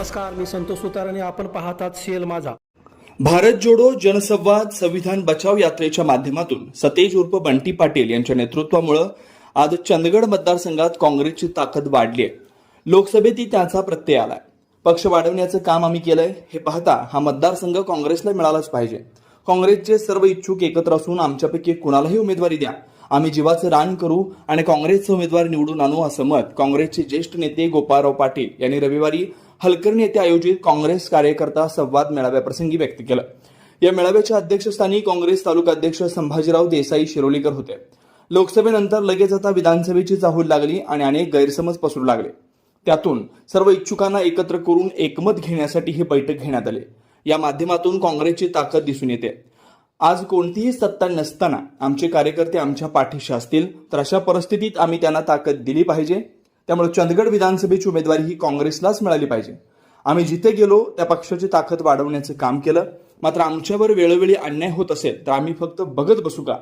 नमस्कार मी संतोष सुतार आणि आपण पाहतात सीएल माझा. भारत जोडो जनसंवाद संविधान बचाव यात्रेच्या माध्यमातून सतेज उर्फ बंटी पाटील यांच्या नेतृत्वामुळं आज चंदगड मतदारसंघात काँग्रेसची ताकद वाढली आहे. लोकसभेतही त्याचा प्रत्यय आलाय. पक्ष वाढवण्याचं काम आम्ही केलंय हे पाहता हा मतदारसंघ काँग्रेसला मिळालाच पाहिजे. काँग्रेसचे सर्व इच्छुक एकत्र असून आमच्यापैकी कुणालाही उमेदवारी द्या. आम्ही जीवाचं रान करू आणि काँग्रेसचे उमेदवार निवडून आणू असं मत काँग्रेसचे ज्येष्ठ नेते गोपाळराव पाटील यांनी रविवारी हलकर्णी येथे आयोजित काँग्रेस कार्यकर्ता संवाद मेळाव्याप्रसंगी व्यक्त केलं. या मेळाव्याच्या अध्यक्षस्थानी काँग्रेस तालुका अध्यक्ष संभाजीराव देसाई शिरोलीकर होते. लोकसभेनंतर लगेच आता विधानसभेची चाहूल लागली आणि अनेक गैरसमज पसरू लागले. त्यातून सर्व इच्छुकांना एकत्र करून एकमत घेण्यासाठी ही बैठक घेण्यात आली. या माध्यमातून काँग्रेसची ताकद दिसून येते. आज कोणतीही सत्ता नसताना आमचे कार्यकर्ते आमच्या पाठीशी असतील तर अशा परिस्थितीत आम्ही त्यांना ताकद दिली पाहिजे. त्यामुळे चंदगड विधानसभेची उमेदवारी ही काँग्रेसलाच मिळाली पाहिजे. आम्ही जिथे गेलो त्या पक्षाची ताकद वाढवण्याचं काम केलं. मात्र आमच्यावर वेळोवेळी अन्याय होत असेल तर आम्ही फक्त बघत बसू का?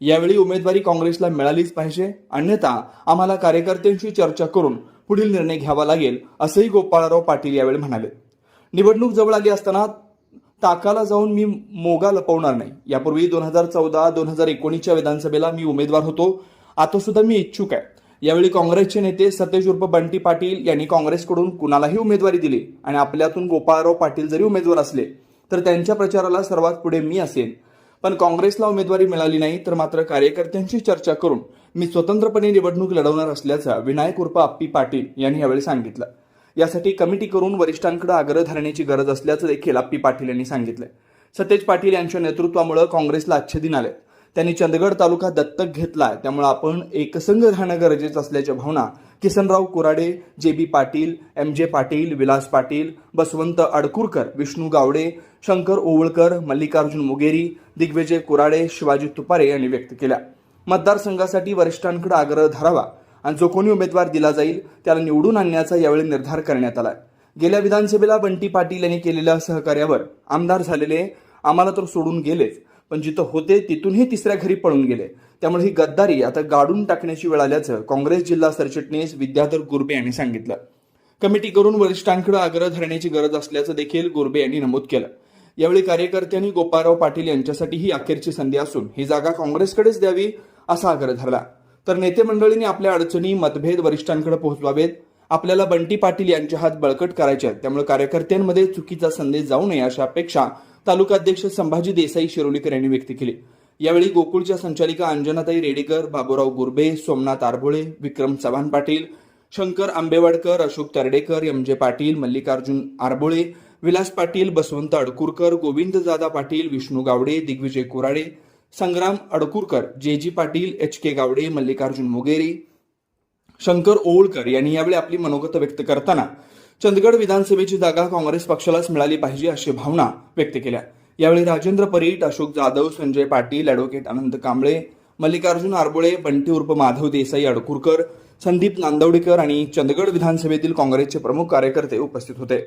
यावेळी उमेदवारी काँग्रेसला मिळालीच पाहिजे. अन्यथा आम्हाला कार्यकर्त्यांशी चर्चा करून पुढील निर्णय घ्यावा लागेल असंही गोपाळराव पाटील यावेळी म्हणाले. निवडणूक जवळ आली असताना ताकाला जाऊन मी मोगा लपवणार नाही. यापूर्वी दोन हजार चौदा दोन हजार एकोणीसच्या विधानसभेला मी उमेदवार होतो. आता सुद्धा मी इच्छुक आहे. यावेळी काँग्रेसचे नेते सतेज उर्फ बंटी पाटील यांनी काँग्रेसकडून कुणालाही उमेदवारी दिली आणि आपल्यातून गोपाळराव पाटील जरी उमेदवार असले तर त्यांच्या प्रचाराला सर्वात पुढे मी असेन. पण काँग्रेसला उमेदवारी मिळाली नाही तर मात्र कार्यकर्त्यांशी चर्चा करून मी स्वतंत्रपणे निवडणूक लढवणार असल्याचं विनायक उर्फ अप्पी पाटील यांनी यावेळी सांगितलं. यासाठी कमिटी करून वरिष्ठांकडे आग्रह धरण्याची गरज असल्याचं देखील अप्पी पाटील यांनी सांगितलं. सतेज पाटील यांच्या नेतृत्वामुळे काँग्रेसला अच्छे दिन आले. त्यांनी चंदगड तालुका दत्तक घेतलाय. त्यामुळे आपण एकसंघ राहणं गरजेचं असल्याच्या भावना किसनराव कुराडे जे B Patil M J Patil Vilas Patil Basavant Adkurkar Vishnu Gawade Shankar Owalkar Mallikarjun Mugeri Digvijay Kurade Shivaji Tupare यांनी व्यक्त केल्या. मतदारसंघासाठी वरिष्ठांकडे आग्रह धरावा आणि जो कोणी उमेदवार दिला जाईल त्याला निवडून आणण्याचा यावेळी निर्धार करण्यात आला गेल्या विधानसभेला बंटी पाटील यांनी केलेल्या सहकार्यावर आमदार झालेले आम्हाला तर सोडून गेलेच. पण जिथं होते तिथूनही तिसऱ्या घरी पळून गेले. त्यामुळे ही गद्दारी आता गाडून टाकण्याची वेळ आल्याचं काँग्रेस जिल्हा सरचिटणीस विद्याधर गुरबे यांनी सांगितलं. कमिटी करून वरिष्ठांकडे आग्रह धरण्याची गरज असल्याचं देखील गुरबे यांनी नमूद केलं. यावेळी कार्यकर्त्यांनी गोपाळराव पाटील यांच्यासाठी ही अखेरची संधी असून ही जागा काँग्रेसकडेच द्यावी असा आग्रह धरला. तर नेते मंडळींनी आपल्या अडचणी मतभेद वरिष्ठांकडे पोहोचवावेत. आपल्याला बंटी पाटील यांचे हात बळकट करायचे आहेत. त्यामुळे कार्यकर्त्यांमध्ये चुकीचा संदेश जाऊ नये अशा अपेक्षा तालुकाध्यक्ष संभाजी देसाई शिरोलीकर यांनी व्यक्त केली. यावेळी गोकुळच्या संचालिका अंजनाताई Redekar Baburao Gurbe Somnath Arbole Vikram Chavan Patil Shankar Ambewadkar Ashok Taradekar M J Patil Mallikarjun आरबोळे Vilas Patil Basavant अडकुरकर Govind Dada Patil Vishnu Gawade Digvijay Kurade Sangram Adkurkar J G Patil H K Gawade Mallikarjun Mugeri Shankar Olkar यांनी यावेळी आपली मनोगत व्यक्त करताना चंदगड विधानसभेची जागा काँग्रेस पक्षालाच मिळाली पाहिजे अशी भावना व्यक्त केल्या. यावेळी राजेंद्र परीट अशोक जाधव संजय पाटील अॅडव्होकेट अनंत कांबळे मल्लिकार्जुन आरबोळे बंटी उर्फ माधव देसाई अडकुरकर संदीप नांदवडेकर आणि चंदगड विधानसभेतील काँग्रेसचे प्रमुख कार्यकर्ते उपस्थित होते.